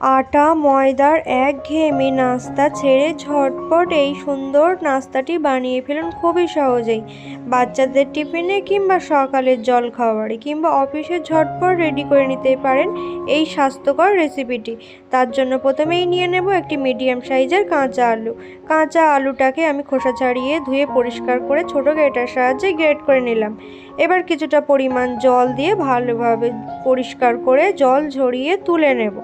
আটা, ময়দার এক ঘেয়েমি নাস্তা ছেড়ে ঝটপট এই সুন্দর নাস্তাটি বানিয়ে ফেলুন খুবই সহজেই। বাচ্চাদের টিফিনে কিংবা সকালের জল খাবারে কিংবা অফিসে ঝটপট রেডি করে নিতে পারেন এই স্বাস্থ্যকর রেসিপিটি তার জন্য প্রথমেই নিয়ে নেব একটি মিডিয়াম সাইজের কাঁচা আলু। কাঁচা আলুটাকে আমি খোসা ছাড়িয়ে ধুয়ে পরিষ্কার করে ছোটো গ্রেটার সাহায্যে গ্রেট করে নিলাম। এবার কিছুটা পরিমাণ জল দিয়ে ভালোভাবে পরিষ্কার করে জল ঝরিয়ে তুলে নেব।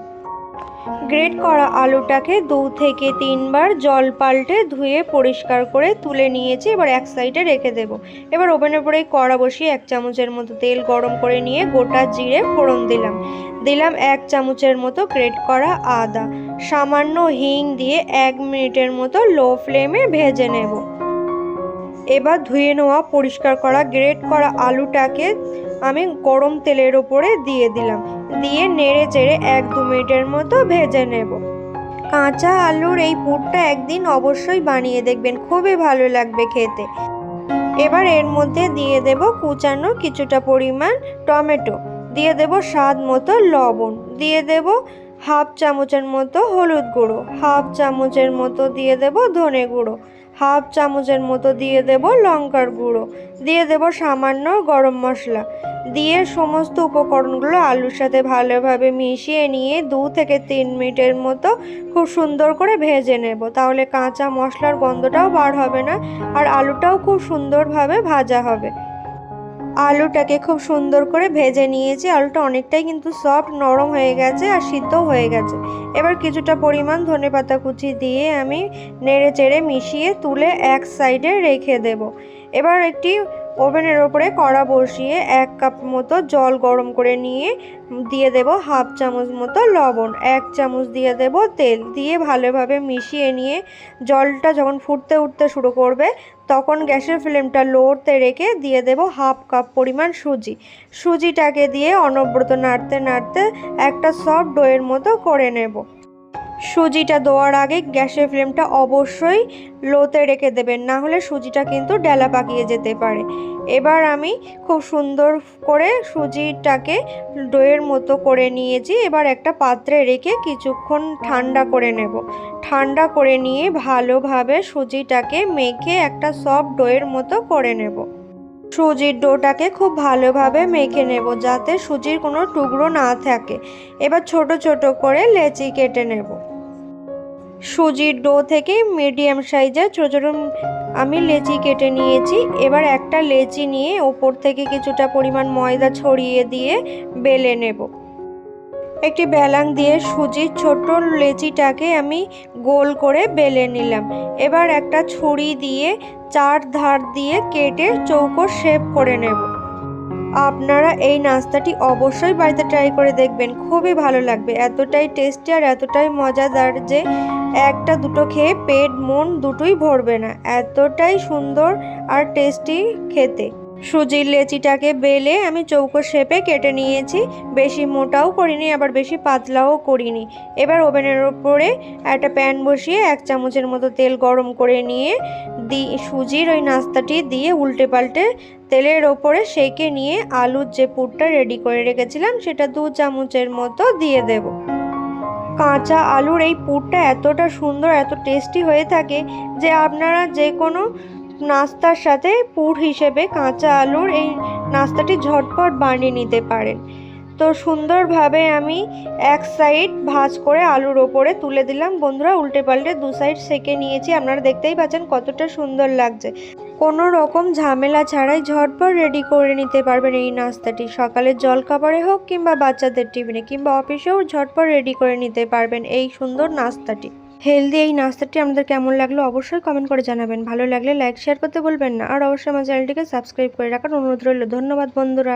গ্রেট করা আলুটাকে দু থেকে তিনবার জল পাল্টে ধুয়ে পরিষ্কার করে তুলে নিয়েছি, এবার এক সাইডে রেখে দেব। এবার ওভেনের উপরে কড়া বসিয়ে এক চামচের মতো তেল গরম করে নিয়ে গোটা জিরে ফোড়ন দিলাম। দিলাম এক চামচের মতো গ্রেট করা আদা। সামান্য হিং দিয়ে এক মিনিটের মতো লো ফ্লেমে ভেজে নেব। এবার ধুয়ে নেওয়া, পরিষ্কার করা গ্রেট করা আলুটাকে আমি গরম তেলের ওপরে দিয়ে দিলাম। দিয়ে নেড়ে চেড়ে এক দু মিনিটের মতো ভেজে নেব। কাঁচা আলুর এই পুরটা একদিন অবশ্যই বানিয়ে দেখবেন, খুবই ভালো লাগবে খেতে। এবার এর মধ্যে দিয়ে দেব কুচানো কিছুটা পরিমাণ টমেটো। দিয়ে দেব স্বাদ মতো লবণ। দিয়ে দেব হাফ চামচের মতো হলুদ গুঁড়ো। হাফ চামচের মতো দিয়ে দেব ধনে গুঁড়ো। হাফ চামচের মতো দিয়ে দেব লঙ্কার গুঁড়ো। দিয়ে দেব সামান্য গরম মশলা। দিয়ে সমস্ত উপকরণগুলো আলুর সাথে ভালোভাবে মিশিয়ে নিয়ে দু থেকে তিন মিনিটের মতো খুব সুন্দর করে ভেজে নেব। তাহলে কাঁচা মশলার গন্ধটাও বার হবে না, আর আলুটাও খুব সুন্দরভাবে ভাজা হবে। আলুটাকে খুব সুন্দর করে ভেজে নিয়েছি। আলুটা অনেকটাই কিন্তু সফট নরম হয়ে গেছে আর সিদ্ধ হয়ে গেছে। এবার কিছুটা পরিমাণ ধনে পাতা কুচি দিয়ে আমি নেড়ে চেড়ে মিশিয়ে তুলে এক সাইডে রেখে দেব। এবার একটি ওভেনের ওপরে কড়া বসিয়ে এক কাপ মতো জল গরম করে নিয়ে দিয়ে দেব হাফ চামচ মতো লবণ, এক চামচ দিয়ে দেব তেল। দিয়ে ভালোভাবে মিশিয়ে নিয়ে জলটা যখন ফুটতে উঠতে শুরু করবে, তখন গ্যাসের ফ্লেমটা লোতে রেখে দিয়ে দেব হাফ কাপ পরিমাণ সুজি। সুজিটাকে দিয়ে অনবরত নাড়তে নাড়তে একটা সফট ডোয়ের মতো করে নেব। সুজিটা দেওয়ার আগে গ্যাসের ফ্লেমটা অবশ্যই লোতে রেখে দেবেন, না হলে সুজিটা কিন্তু ডেলা পাকিয়ে যেতে পারে। এবার আমি খুব সুন্দর করে সুজিটাকে ডোয়ের মতো করে নিয়েছি, এবার একটা পাত্রে রেখে কিছুক্ষণ ঠান্ডা করে নেব। ঠান্ডা করে নিয়ে ভালোভাবে সুজিটাকে মেখে একটা সফট ডোয়ের মতো করে নেব। সুজির ডোটাকে খুব ভালোভাবে মেখে নেব যাতে সুজির কোনো টুকরো না থাকে। এবার ছোট ছোট করে লেচি কেটে নেব। সুজির ডো থেকে মিডিয়াম সাইজের ছোটো ছোটো আমি লেচি কেটে নিয়েছি। এবার একটা লেচি নিয়ে ওপর থেকে কিছুটা পরিমাণ ময়দা ছড়িয়ে দিয়ে বেলে নেব। একটি বেলাং দিয়ে সুজির ছোট লেচিটাকে আমি গোল করে বেলে নিলাম। এবার একটা ছুরি দিয়ে চার ধার দিয়ে কেটে চৌকো শেপ করে নেব। আপনারা এই নাস্তাটি অবশ্যই বাড়িতে ট্রাই করে দেখবেন, খুবই ভালো লাগবে। এতটাই টেস্টি আর এতটাই মজাদার যে একটা দুটো খেয়ে পেট, মন দুটোই ভরবে না। এতটাই সুন্দর আর টেস্টি খেতে। সুজির লেচিটাকে বেলে আমি চৌকো শেপে কেটে নিয়েছি। বেশি মোটাও করিনি, আবার বেশি পাতলাও করিনি। এবার ওভেনের ওপরে একটা প্যান বসিয়ে এক চামচের মতো তেল গরম করে নিয়ে দি, সুজির ওই নাস্তাটি দিয়ে উল্টে পাল্টে তেলের ওপরে সেকে নিয়ে আলুর যে পুরটা রেডি করে রেখেছিলাম, সেটা দু চামচের মতো দিয়ে দেব। কাঁচা আলুর এই পুরটা এতটা সুন্দর, এত টেস্টি হয়ে থাকে যে আপনারা যে কোনো নাস্তার সাথে পুর হিসেবে কাঁচা আলুর এই নাস্তাটি ঝটপট বানিয়ে নিতে পারেন। তো সুন্দরভাবে আমি এক সাইড ভাজ করে আলুর ওপরে তুলে দিলাম। বন্ধুরা, উল্টে পাল্টে দু সাইড সেকে নিয়েছি। আপনারা দেখতেই পাচ্ছেন কতটা সুন্দর লাগছে। কোনো রকম ঝামেলা ছাড়াই ঝটপট রেডি করে নিতে পারবেন এই নাস্তাটি। সকালের জলখাবারে হোক কিংবা বাচ্চাদের টিফিনে কিংবা অফিসেও ঝটপট রেডি করে নিতে পারবেন এই সুন্দর নাস্তাটি। হেলদি এই নাস্তাটি আমাদের কেমন লাগল অবশ্যই কমেন্ট করে জানাবেন। ভালো লাগলে লাইক শেয়ার করতে বলবেন না। আর অবশ্যই আমার চ্যানেলটিকে সাবস্ক্রাইব করে রাখার অনুরোধ রইল। ধন্যবাদ বন্ধুরা।